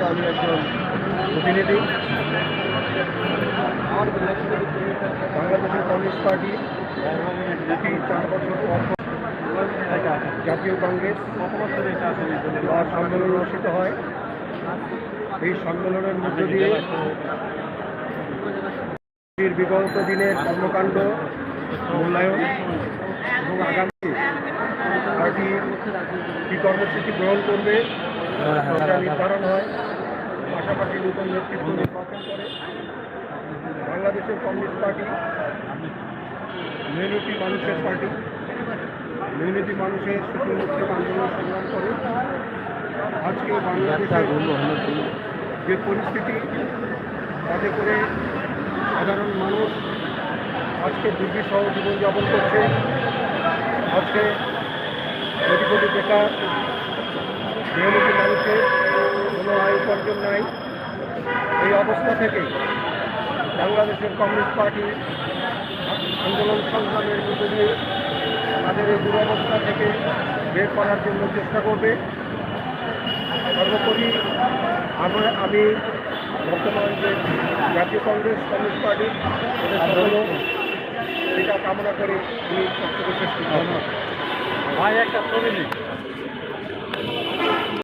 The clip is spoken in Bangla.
থেকে আমি একজন প্রতিনিধি। বাংলাদেশের কমিউনিস্ট পার্টি দুটি চার বছর পর জাতীয় কংগ্রেস সম্মেলন অনুষ্ঠিত হয়। এই সম্মেলনের মধ্য দিয়ে বিগত দিনের কর্মকাণ্ড, মূল্যায়ন এবং আগামী পার্টি কী কর্মসূচি গ্রহণ করবে নতুন নেতৃত্ব নির্বাচন করে। বাংলাদেশের কমিউনিস্ট পার্টি মেহনতি মানুষের পার্টি মেহনতি মানুষের সুযোগ আন্দোলন সংগ্রাম করে। আজকে বাংলাদেশের যে পরিস্থিতি, তাতে করে সাধারণ মানুষ আজকে দুর্বিসহ জীবনযাপন করছে। আজকে কোটি কোটি বেকার মেহনতি মানুষের। কোনো আয় উপার্জন নাই। এই অবস্থা থেকে বাংলাদেশের কমিউনিস্ট পার্টি আন্দোলন সংগ্রামের মধ্যে দিয়ে তাদের এই দুরবস্থা থেকে বের করার জন্য চেষ্টা করবে। সর্বোপরি আমরা, আমি বর্তমান যে জাতীয় কংগ্রেস কমিউনিস্ট পার্টি এটা কামনা করে আমি বক্তব্য শেষ করছি। ভাই, একটা নেই